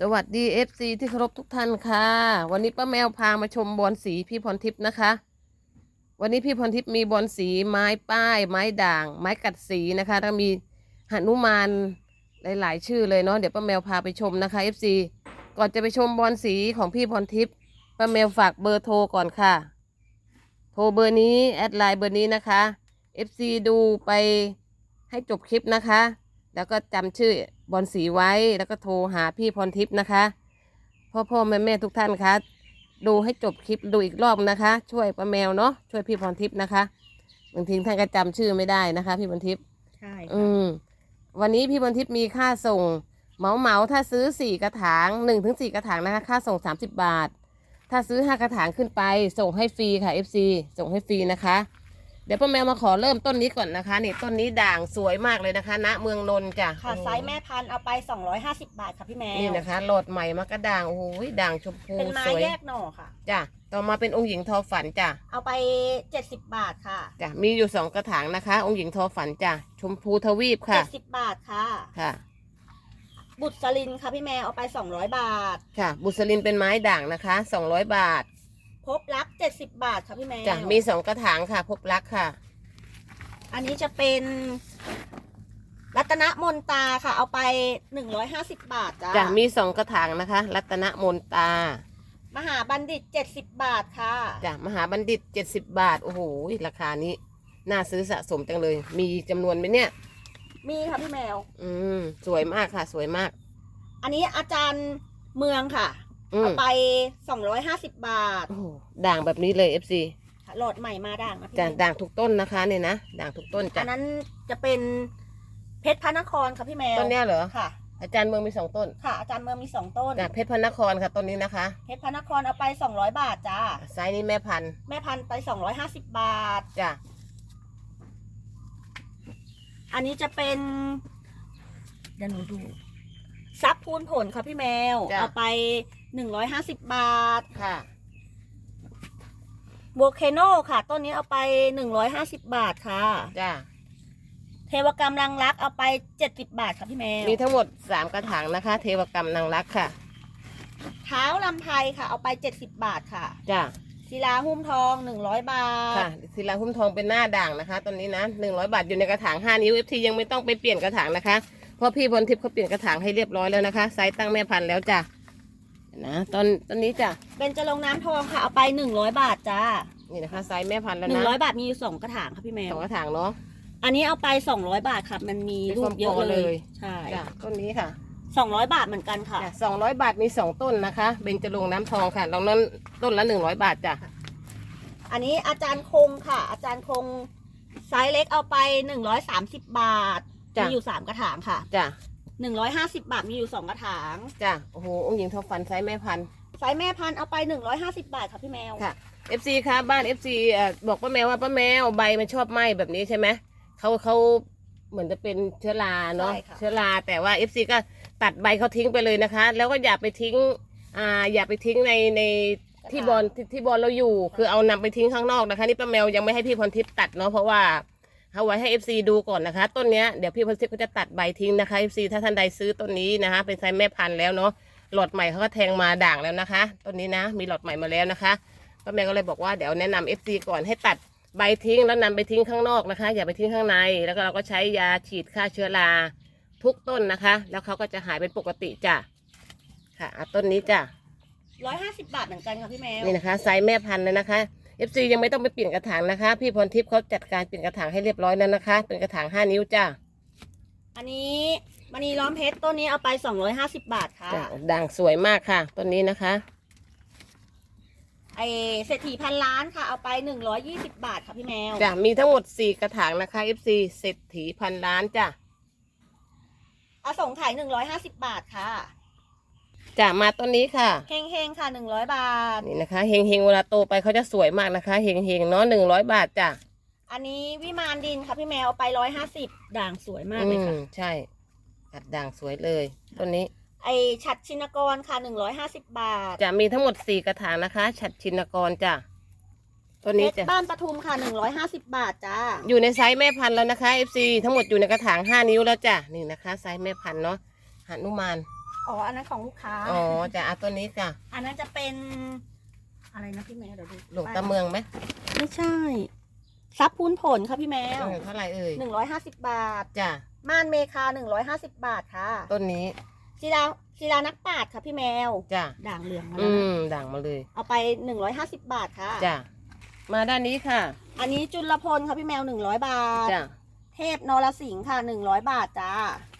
สวัสดี FC ที่เคารพทุกท่านค่ะ วันนี้ป้าแมวพามาชมบอลสีพี่พรทิพย์นะคะ วันนี้พี่พรทิพย์มีบอลสีไม้ป้าย ไม้ด่าง ไม้กัดสีนะคะแล้วมีหนุมานหลาย ๆ ชื่อเลยเนาะเดี๋ยวป้าแมวพาไปชมนะคะ FC ก่อนจะไปชมบอลสีของพี่พรทิพย์ป้าแมวฝากเบอร์โทรก่อนค่ะ โทรเบอร์นี้แอดไลน์เบอร์นี้นะคะ FC ดูไปให้จบคลิปนะคะ แล้วก็จำชื่อ บอลสีไว้แล้วก็โทรหาพี่พรทิพย์นะคะ พ่อพ่อแม่แม่ทุกท่านคะดูให้จบคลิปดูอีกรอบนะคะ ช่วยป้าแมวเนาะช่วยพี่พรทิพย์นะคะบางทีท่านก็จำชื่อไม่ได้นะคะ พี่พรทิพย์ใช่อืมวันนี้พี่พรทิพย์มีค่าส่งเหมาเหมาๆถ้าซื้อสี่กระถางหนึ่งถึงสี่กระถางนะคะ ค่าส่งสามสิบบาท ถ้าซื้อห้ากระถางขึ้นไป ส่งให้ฟรีค่ะ FC ส่งให้ฟรีนะคะ เดี๋ยวป้าแมวมาขอเริ่มต้นนี้ก่อนนะคะนี่ต้นนี้ด่างสวยมากเลยนะคะณเมืองนนท์จ้ะค่ะโอ้โหไซส์แม่พันธุ์เอาไป 250 บาทค่ะพี่แมวนี่นะคะโหลดใหม่มากระด่างโอ้โหด่างชมพูเป็นไม้สวยแยกหน่อค่ะจ้ะต่อมาเป็นองค์หญิงทอฝันจ้ะเอาไป 70 บาทค่ะจ้ะมีอยู่สองกระถางนะคะ องค์หญิงทอฝันจ้ะชมพูทวีปค่ะ70บาทค่ะค่ะ บุตรสลินค่ะพี่แมวเอาไป 200 บาท ค่ะ บุษลินเป็นไม้ด่างนะคะสองร้อยบาท พบรัก70บาทค่ะพี่แมวจ้ะมีสองกระถางค่ะ พบรักค่ะ อันนี้จะเป็น รัตนมนตาค่ะ เอาไป150บาทจ้าจ้ะมีสองกระถางนะคะ รัตนมนตามหาบัณฑิต70บาทค่ะ จ้ะมหาบัณฑิตเจ็ดสิบบาท โอ้โหราคานี้ น่าซื้อสะสมจังเลย มีจำนวนไหมเนี่ย มีค่ะพี่แมว อืม สวยมากค่ะ สวยมาก อันนี้อาจารย์เมืองค่ะ อืเอามไป250บาท โอ้โหด่างแบบนี้เลย FC โหลดใหม่มาด่างนะพี่จ้ะแมวด่างทุกต้นนะคะเนี่ยนะด่างทุกต้นอัจ้ะนนั้นจะเป็นเพชรพระนครค่ะพี่แมวต้นเนี้ยเหรอค่ะ อาจารย์เมืองมีสองต้นค่ะ อาจารย์เมืองมีสองต้นจ้ะเพชรพระนครค่ะต้นนี้นะคะเพชรพระนครเอาไปสองร้อยบาทจ้า ไซส์นี้แม่พันธุ์แม่พันธุ์ไปสองร้อยห้าสิบบาท จ้ะอันนี้จะเป็นเดี๋ยวหนูดูซับพูนผลค่ะพี่แมว เอาไป หนึ่งร้อยห้าสิบบาทค่ะโบเคโนค่ะ ต้นนี้เอาไปหนึ่งร้อยห้าสิบบาทค่ะ จ้ะเทวกรรมรังรักเอาไปเจ็ดสิบบาทค่ะพี่แมว มีทั้งหมดสามกระถางนะคะ เทวกรรมนางรักค่ะ เท้าลำไพค่ะ เอาไปเจ็ดสิบบาทค่ะจ้ะศิลาหุ้มทองหนึ่งร้อยบาท ค่ะศิลาหุ้มทองเป็นหน้าด่างนะคะต้นนี้นะหนึ่งร้อยบาทอยู่ในกระถางห้านิ้ว FT ยังไม่ต้องไปเปลี่ยนกระถางนะคะ เพราะพี่พลทิพย์เขาเปลี่ยนกระถางให้เรียบร้อยแล้วนะคะไซส์ตั้งแม่พันธุ์แล้วจ้ะ นะต้นต้นนี้จ้ะเป็นจะลงน้ำทองค่ะ เอาไปหนึ่งร้อยบาทจ้านี่นะคะไซส์แม่พันธุ์แล้วหนึ่นะงร้อยบาทมีอยู่สองกระถางค่ะพี่แมสวองกระถางเนาะ อันนี้เอาไปสองร้อยบาทค่ะ มันมีรูปเยอะเป็นฟอร์มเลเลย ย ใช่จ้ะต้นนี้ค่ะสองร้อยบาทเหมือนกันค่ะจ้ะสองร้อยบาทมีสองต้นนะคะเบญจรงค์น้ำทองค่ะลองนั้นต้นละหนึ่งร้อยบาทจ้ะอันนี้อาจารย์คงค่ะ อาจารย์คงไซส์เล็กเอาไปหนึ่งร้อยสามสิบบาทจ้ะมีอยู่สามกระถางค่ะ จ้ะ หนึ่งร้อยห้าสิบบาทมีอยู่สองกระถาง จ้ะโอ้โหองค์หญิงทองฟันไซส์แม่พันธุ์ไซส์แม่พันธุ์เอาไปหนึ่งร้อยห้าสิบบาทค่ะพี่แมว ค่ะ FC ค่ะบ้าน FC เอ่อบอกป้าแมวว่าป้าแมวใบมันชอบไหม้แบบนี้ใช่ไหมเขาเขาเหมือนจะเป็นเชื้อราเนาะใช่ค่ะ เชื้อราแต่ว่า FC ก็ตัดใบเขาทิ้งไปเลยนะคะ แล้วก็อย่าไปทิ้งอ่าอย่าไปทิ้งในในที่บอลที่ที่บอลเราอยู่ คือเอานำไปทิ้งข้างนอกนะคะนี่ป้าแมวยังไม่ให้พี่พรทิพย์ตัดเนาะเพราะว่า เอาไว้ให้ FC ดูก่อนนะคะ ต้นเนี้ยเดี๋ยวพี่พรทิพย์ก็จะตัดใบทิ้งนะคะ FC ถ้าท่านใดซื้อต้นนี้นะคะ เป็นไซส์แม่พันธุ์แล้วเนาะหลอดใหม่เขาก็แทงมาด่างแล้วนะคะต้นนี้นะ มีหลอดใหม่มาแล้วนะคะป้าแมวก็เลยบอกว่าเดี๋ยวแนะนำ FC ก่อนให้ตัดใบทิ้งแล้วนำไปทิ้งข้างนอกนะคะ อย่าไปทิ้งข้างใน แล้วก็เราก็ใช้ยาฉีดฆ่าเชื้อราทุกต้นนะคะ แล้วเขาก็จะหายเป็นปกติจ้ะค่ะอะต้นนี้จ้ะร้อยห้าสิบบาทเหมือนกันค่ะพี่แมวนี่นะคะไซส์แม่พันธุ์เลยนะคะ FC ยังไม่ต้องไปเปลี่ยนกระถางนะคะ พี่พรทิพย์เขาจัดการเปลี่ยนกระถางให้เรียบร้อยแล้วนะคะ เป็นกระถาง5นิ้วจ้ะอันนี้มณีล้อมเพชรต้นนี้เอาไปสองร้อยห้าสิบบาทค่ะจ้ะด่างสวยมากค่ะต้นนี้นะคะ ไอเศรษฐีพันล้านค่ะเอาไปหนึ่งร้อยยี่สิบบาทค่ะพี่แมว จ้ะมีทั้งหมด4กระถางนะคะ FC เศรษฐีพันล้านจ้ะ อสงไข่หนึ่งร้อยห้าสิบบาทค่ะ จ้ะมาต้นนี้ค่ะ เฮงเฮงๆค่ะหนึ่งร้อยบาท นี่นะคะเฮงเฮงๆเวลาโตไปเขาจะสวยมากนะคะเฮงเฮงๆเนาะหนึ่งร้อยบาทจ้ะอันนี้วิมานดินค่ะพี่แมวเอาไปร้อยห้าสิบด่างสวยมากเลยอืค่ะมใช่กัดด่างสวยเลยต้นนี้ ไอฉัดชินกรค่ะหนึ่งร้อยห้าสิบบาท จะมีทั้งหมดสี่กระถางนะคะ ฉัดชินกรจ้ะต้นเพนี้ชรจะบ้านปทุมค่ะหนึ่งร้อยห้าสิบบาทจ้าอยู่ในไซส์แม่พันธุ์แล้วนะคะ FC ทั้งหมดอยู่ในกระถางห้านิ้วแล้วจ้ะนี่นะคะ ไซส์แม่พันธุ์เนาะหนุมาน อ๋ออันนั้นของลูกค้า อ๋อจะเอาตัวนี้จ้ะอันนั้นจะเป็น อะไรนะพี่แมวเดี๋ยวดูหลวงตาเมืองไหมไม่ใช่ ซับพูนผลค่ะพี่แมวเออเท่าไหร่เอ่ยหนึ่งร้อยห้าสิบบาท จ้ะ ม่านเมคาหนึ่งร้อยห้าสิบบาทค่ะ ต้นนี้ศิลาศิลานักปราดค่ะพี่แมว จ้ะ ด่างเหลืองมาอืแล้วนะมด่างมาเลย เอาไปหนึ่งร้อยห้าสิบบาทค่ะ จ้ะ มาด้านนี้ค่ะ อันนี้จุลพลค่ะพี่แมวหนึ่งร้อยบาท จ้ะ เทพนรสิงห์ค่ะหนึ่งร้อยบาทจ้า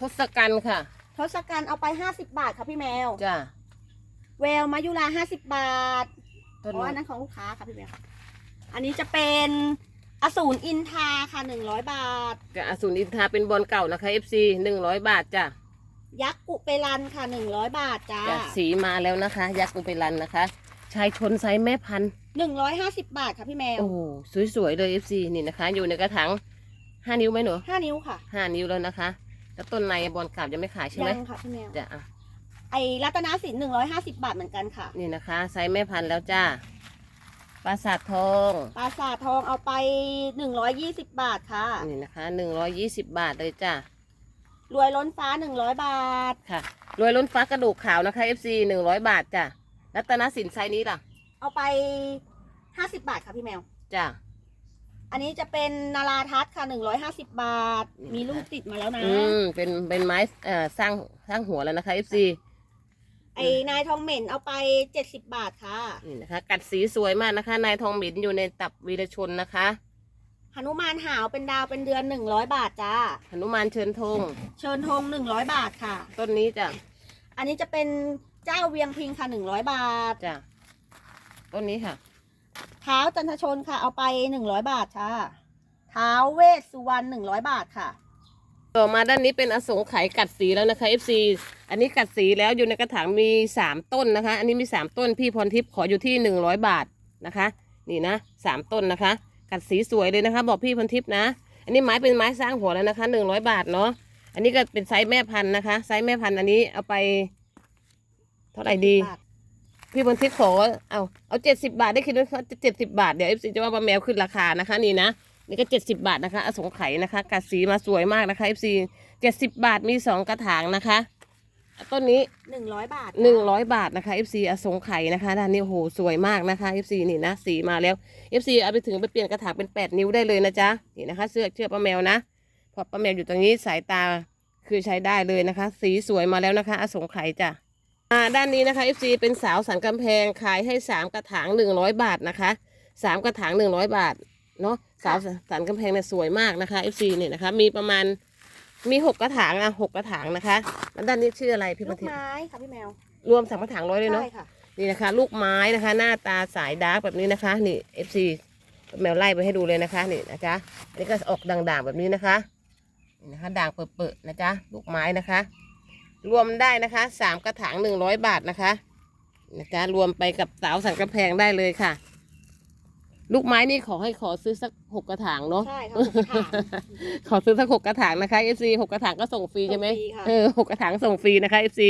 ทศกัณฐ์ค่ะ ทศกัณฐ์เอาไปห้าสิบบาทค่ะพี่แมว จ้ะเวลมายุราห้าสิบบาทต้นอ๋อนี้อันนั้นของลูกค้าค่ะพี่แมว อันนี้จะเป็นอสูรอินทาค่ะหนึ่งร้อยบาท กับอสูรอินทราเป็นบอลเก่านะคะ FC หนึ่งร้อยบาทจ้ะยักษ์กุเปรันค่ะหนึ่งร้อยบาทจ้าจ้ะสีมาแล้วนะคะ ยักษ์อุเปรันนะคะ ชายชนไซส์แม่พันธุ์หนึ่งร้อยห้าสิบบาทค่ะพี่แมวโอ้โหสวยๆเลย FC นี่นะคะ อยู่ในกระถางห้านิ้วไหมหนูห้านิ้วค่ะ ห้านิ้วแล้วนะคะ แล้วต้นในบอลเก่ายังไม่ขายใช่ไหมยังค่ะพี่แมวจ้ะอะไอรัตนสินหนึ่งร้อยห้าสิบบาทเหมือนกันค่ะ นี่นะคะไซส์แม่พันธุ์แล้วจ้าปราสาททองปราสาททองเอาไปหนึ่งร้อยยี่สิบบาทค่ะ นี่นะคะหนึ่งร้อยยี่สิบบาทเลยจ้ารวยล้นฟ้าหนึ่งร้อยบาทค่ะ รวยล้นฟ้ากระดูกขาวนะคะ FC หนึ่งร้อยบาทจ้ะรัตนสินไซส์นี้ล่ะ เอาไปห้าสิบบาทค่ะพี่แมวจ้ะ อันนี้จะเป็นนาราทัศน์ค่ะหนึ่งร้อยห้าสิบบาท มีลูกติดมาแล้วนะ อืมเป็นเป็นไม้เอ่อสร้างสร้างหัวแล้วนะคะ FC ไอ้นายทองเหม็นเอาไปเจ็ดสิบบาทค่ะนี่นะคะ กัดสีสวยมากนะคะ นายทองหมินอยู่ในตับวีรชนนะคะหนุมานหาวเป็นดาวเป็นเดือนหนึ่งร้อยบาทจ้าหนุมานเชิญธงเชิญธงหนึ่งร้อยบาทค่ะ ต้นนี้จ้ะอันนี้จะเป็นเจ้าเวียงพิงค่ะหนึ่งร้อยบาทจ้ะต้นนี้ค่ะ เท้าจันทชนค่ะ เอาไปหนึ่งร้อยบาทค่ะเท้าเวสสุวรรณหนึ่งร้อยบาทค่ะ ต่อมาด้านนี้เป็นอสงไขยกัดสีแล้วนะคะ FC อันนี้กัดสีแล้วอยู่ในกระถางมีสามต้นนะคะ อันนี้มีสามต้นพี่พรทิพย์ขออยู่ที่หนึ่งร้อยบาทนะคะ นี่นะสามต้นนะคะ กัดสีสวยเลยนะคะ บอกพี่พรทิพย์นะ อันนี้ไม้เป็นไม้สร้างหัวแล้วนะคะหนึ่งร้อยบาทเนาะอันนี้ก็เป็นไซส์แม่พันธุ์นะคะ ไซส์แม่พันธุ์อันนี้เอาไป เท่าไหร่ดีบาท พี่พรทิพย์ขอเอาเอาเจ็ดสิบาทได้คิดว่าเขาจะเจ็ดสิบาทเดี๋ยวเอฟซีจะว่าป้าแมวขึ้นราคานะคะนี่นะนี่ก็เจ็ดสิบาทนะคะอสงไขยนะคะกัดสีมาสวยมากนะคะเอฟซีเจ็ดสิบาทมีสองกระถางนะคะต้นนี้หนึ่งร้อยบาทหนึ่งร้อยบาทนะคะ FC อสงไข่นะคะด้านนี้โอ้โหสวยมากนะคะ FC นี่นะสีมาแล้ว FC เอาไปถึงไปเปลี่ยนกระถางเป็นแปดนิ้วได้เลยนะจ๊ะนี่นะคะเสื้อเชื่อป้าแมวนะเพราะป้าแมวอยู่ตรงนี้สายตาคือใช้ได้เลยนะคะ สีสวยมาแล้วนะคะ อสงไข่จ้ะอ่า ด้านนี้นะคะ FC เป็นสาวสันกำแพงขายให้สามกระถางหนึ่งร้อยบาทนะคะสามกระถางหนึ่งร้อยบาทเนาะสาวสันกำแพงเนี่ยสวยมากนะคะ FC เนี่ยนะคะ มีประมาณมีหกกระถางอะหกกระถางนะคะแล้วด้านนี้ชื่ออะไรพี่ลูปกฏิไม้ค่ะพี่แมวรวมสามกระถางร้อยเลยเนาะใช่ค่ะนี่นะคะ ลูกไม้นะคะ หน้าตาสายดาร์กแบบนี้นะคะ นี่ FC แมวไล่ไปให้ดูเลยนะคะ นี่นะจ๊ะอันนี้ก็ออกด่างๆแบบนี้นะคะนี่นะคะด่างเปิดๆนะจ๊ะลูกไม้นะคะ รวมได้นะคะสามกระถางหนึ่งร้อยบาทนะคะนะจ๊ะรวมไปกับสาวสันกระแพงได้เลยค่ะ ลูกไม้นี่ขอให้ขอซื้อสักหกกระถางเนาะใช่ค่ะหกกระถางขอซื้อสักหกกระถางนะคะ FC หกกระถางก็ส่งฟรีใช่ไหมส่งฟรีค่ะ เออหกกระถางส่งฟรีนะคะ FC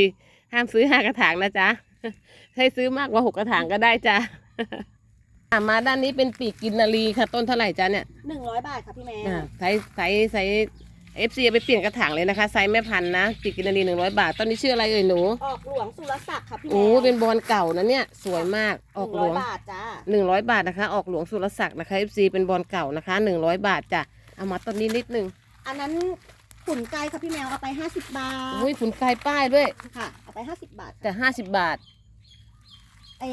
ห้ามซื้อห้ากระถางนะจ๊ะให้ซื้อมากกว่าหกกระถางก็ได้จ้ะอะมาด้านนี้เป็นปีกกินนารีค่ะ ต้นเท่าไหร่จ๊ะเนี่ยหนึ่งร้อยบาทค่ะพี่แมวอ่าไซส์ไซส์ไซส์ เอฟซีไปเปลี่ยนกระถางเลยนะคะไซส์แม่พันธุ์นะปีกกินนารีหนึ่งร้อยบาทต้นนี้ชื่ออะไรเอ่ยหนู ออกหลวงสุรศักดิ์ค่ะพี่แมวโอ้เป็นบอลเก่านะเนี่ย สวยมากออกหลวงนึ่ร้ยบาทจ้าหนึ่งร้อยบาทนะคะ ออกหลวงสุรศักดิ์นะคะเอฟซีเป็นบอลเก่านะคะหนึ่งร้อยบาทจ้ะเอามาต้นนี้นิดนึงอันนั้นขุนไก่ค่ะพี่แมวเอาไปห้าสิบบาทอุ้ยขุนไกลป้ายด้วย ค่ะ เอาไปห้าสิบบาทแต่ห้าสิบบาทไอ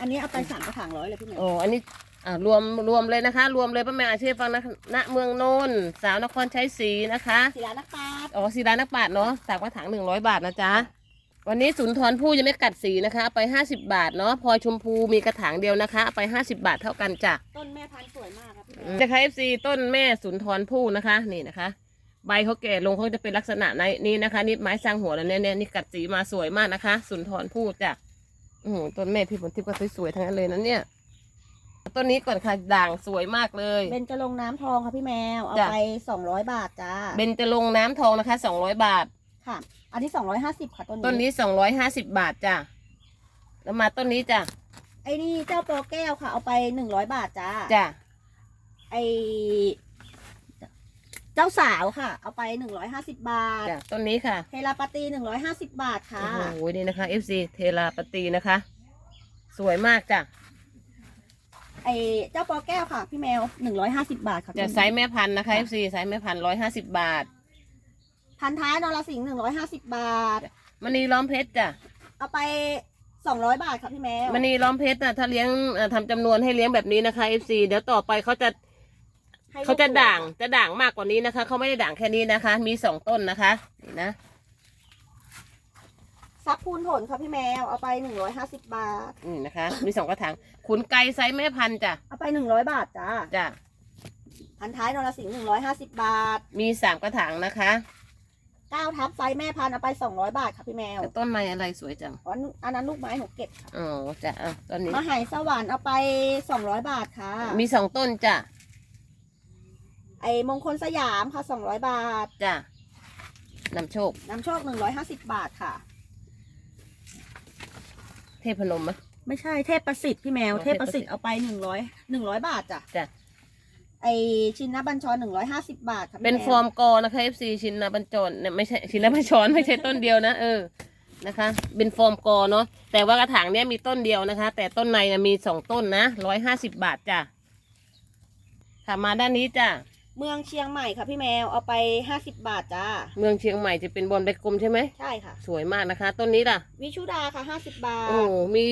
อันนี้เอาไปสามกระถางร้อยเลยพี่แมวโอ้อันนี้ อ่ารวมรวมเลยนะคะ รวมเลยป้าแม่อาชีพฟังนะณเมืองโนนท์สาวนครชัยศรีนะคะศิลานักปราชญ์อ๋อสีดานักปราดเนาะสามกระถางหนึ่งร้อยบาทนะจ๊ะวันนี้สุนทรภู่ยังไม่กัดสีนะคะเอาไปห้าสิบบาทเนาะพลอยชมพูมีกระถางเดียวนะคะเอาไปห้าสิบบาทเท่ากันจ้ะต้นแม่พันธุ์สวยมากครับพี่แมอืวมนะคะ FC ต้นแม่สุนทรภู่นะคะ นี่นะคะ ใบเขาแก่ลงเขาจะเป็นลักษณะในนี้นะคะนี่ไม้สร้างหัวแล้วเนี่ยเนี่ยนี่กัดสีมาสวยมากนะคะ สุนทรภู่จ้ะอือต้นแม่พี่ผลทิพย์ก็สวยๆทั้งนั้นเลยนะเนี่ย ต้นนี้ก่อนค่ะด่างสวยมากเลย เบนจะลงค์น้ำทองค่ะพี่แมว เอาจ้ะ ไปสองร้อยบาทจ้าเบนจะลงน้ำทองนะคะสองร้อยบาท ค่ะ อันที่สองร้อยห้าสิบค่ะต้นนี้ต้นนี้สองร้อยห้าสิบบาทจ้ะแล้วมาต้นนี้จ้ะไอ้นี่เจ้าโปรแก้วค่ะ เอาไปหนึ่งร้อยบาทจ้าจ้ะไอจจ้าสาวค่ะ เอาไปหนึ่งร้อยห้าสิบบาทจ้ะต้นนี้ค่ะเทราปาตีหนึ่งร้อยห้าสิบบาทค่ะ โอ้โหนี่นะคะ FC เทราปตีนะคะ สวยมากจ้ะ ไอเจ้าปอแก้วค่ะพี่แมวหนึ่งร้อยห้าสิบบาทค่ะจะไซส์แม่พันธุ์นะคะ FC ไซส์แม่พันร้อยห้าสิบบาทพันท้ายนรสิงห์หนึ่งร้อยห้าสิบบาทมณีล้อมเพชรจ้ะเอาไปสองร้อยบาทค่ะพี่แมวมณีล้อมเพชรนะถ้าเลี้ยงเอ่อทำจำนวนให้เลี้ยงแบบนี้นะคะ FC เดี๋ยวต่อไปเขาจะให้ลูกเขาจะด่างจะด่างมากกว่านี้นะคะ เขาไม่ได้ด่างแค่นี้นะคะ มีสองต้นนะคะนี่นะ ซักพูนผลค่ะพี่แมวเอาไปหนึ่งร้อยห้าสิบบาท นี่นะคะ มีสองกระถางขุนไก่ไซส์แม่พันธุ์จ้ะเอาไปหนึ่งร้อยบาทจ้าจ้ะพันท้ายนรสิงห์หนึ่งร้อยห้าสิบบาทมีสามกระถางนะคะเก้าทับไซส์แม่พันธุ์เอาไปสองร้อยบาทค่ะพี่แมวแต่ต้นไม้อะไรสวยจังอ๋ออันนั้นลูกไม้หนูเก็บค่ะอ๋อจ้ะอะต้นนี้ มหายสวรรค์เอาไปสองร้อยบาทค่ะ มีสองต้นจ้ะไอ้มงคลสยามค่ะสองร้อยบาทจ้ะนำโชคน้ำโชคหนึ่งร้อยห้าสิบบาทค่ะ เทพนมมะไม่ใช่เทพประสิทธิ์พี่แมวอ๋อเทพประสิทธิ์เอาไปหนึ่งร้อยหนึ่งร้อยบาทจ้ะจ้ะ ไอชินนบัญชรหนึ่งร้อยห้าสิบบาทค่ะพี่เป็นแมวฟอร์มกอนะคะ FC ชินนาบัญจรเนี่ยไม่ใช่ชินนาบัญชรไม่ใช่ต้นเดียวนะเออนะคะ เป็นฟอร์มกอเนาะแต่ว่ากระถางเนี้ยมีต้นเดียวนะคะ แต่ต้นในเนี่ยมีสองต้นนะร้อยห้าสิบบาทจ้ะค่ะมาด้านนี้จ้ะ เมืองเชียงใหม่ค่ะพี่แมวเอาไปห้าสิบบาทจ้า เมืองเชียงใหม่จะเป็นบอลใบกลมใช่ไหม ใช่ค่ะ สวยมากนะคะ ต้นนี้ล่ะ วิชุดาค่ะห้าสิบบาท โอ้โหมี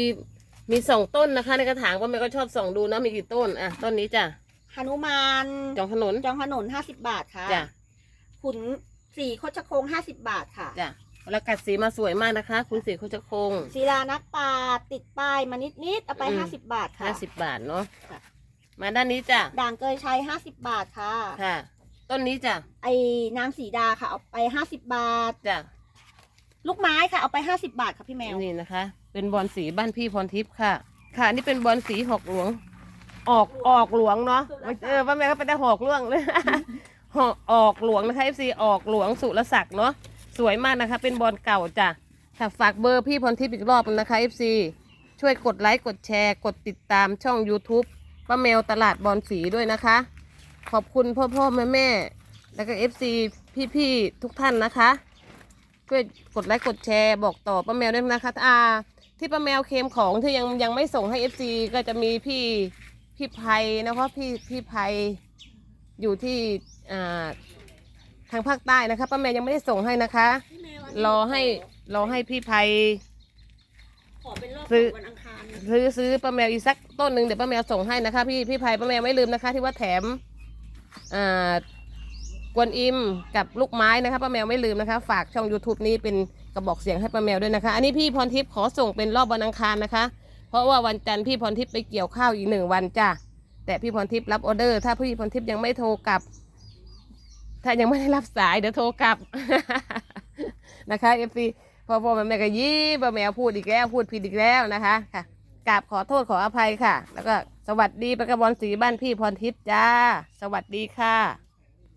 มีสองต้นนะคะ ในกระถางก็ไม่ก็ชอบส่องดูนะมีกี่ต้นอะต้นนี้จ้ะหนุมานจองถนนจองถนนห้าสิบบาทค่ะจ้ะขุนสีโคชโคงห้าสิบบาทค่ะจ้ะแล้วกัดสีมาสวยมากนะคะ คุณสีโคชคงศิลานักปราชญ์ติดป้ายมานิดนิดๆเอาไปอืมห้าสิบบาทค่ะห้าสิบบาทเนาะค่ะ มาด้านนี้จ้ะด่างเกยชัยห้าสิบบาทค่ะ ค่ะ ต้นนี้จ้ะไอ้นางสีดาค่ะ เอาไปห้าสิบบาท จ้ะลูกไม้ค่ะ เอาไปห้าสิบบาทค่ะพี่แมว นี่นะคะ เป็นบอลสีบ้านพี่พรทิพย์ค่ะ ค่ะ นี่เป็นบอลสีหอกหลวง ออกออกหลวงเนาะเออว่าแม่ก็ไปได้หอกหลวงเลยหอกออกหลวงนะคะ FC ออกหลวงสุรศักดิ์เนาะสวยมากนะคะ เป็นบอลเก่าจ้ะค่ะฝากเบอร์พี่พรทิพย์อีกรอบนึงนะคะ FC ช่วยกดไลค์กดแชร์ กดติดตามช่อง YouTube ป้าแมวตลาดบอลสีด้วยนะคะ ขอบคุณพ่อพ่อแม่แม่แล้วก็ FC พี่ๆทุกท่านนะคะช่วยกดไลค์กดแชร์บอกต่อป้าแมวด้วยนะคะอ่าที่ป้าแมวเคลมของที่ยังยังไม่ส่งให้ FC ก็จะมีพี่พี่ไพนะคะพี่พี่ไพอยู่ที่อ่าทางภาคใต้นะคะป้าแมวยังไม่ได้ส่งให้นะคะ รอให้รอให้พี่ไพขอเป็นรอบซื้อวันอัง ซื้อซื้อป้าแมวอีกสักต้นหนึ่งเดี๋ยวป้าแมวส่งให้นะคะ พี่พี่ไพป้าแมวไม่ลืมนะคะ ที่ว่าแถมอ่ากวนอิมกับลูกไม้นะคะป้าแมวไม่ลืมนะคะ ฝากช่อง YouTube นี้เป็นกระบอกเสียงให้ป้าแมวด้วยนะคะ อันนี้พี่พรทิพย์ขอส่งเป็นรอบวันอังคารนะคะ เพราะว่าวันจันทร์พี่พรทิพย์ไปเกี่ยวข้าวอีกหนึ่งวันจ้ะแต่พี่พรทิพย์รับออเดอร์ถ้าพี่พรทิพย์ยังไม่โทรกลับ ถ้ายังไม่ได้รับสายเดี๋ยวโทรกลับนะคะเอฟซีพอพอแม่ก็ยี่ป้าแมวพูดอีกแล้วพูดผิดอีกแล้วนะคะค่ะ กราบขอโทษขออภัยค่ะ แล้วก็สวัสดีประกบอลสีบ้านพี่พรทิพย์จ้า สวัสดีค่ะ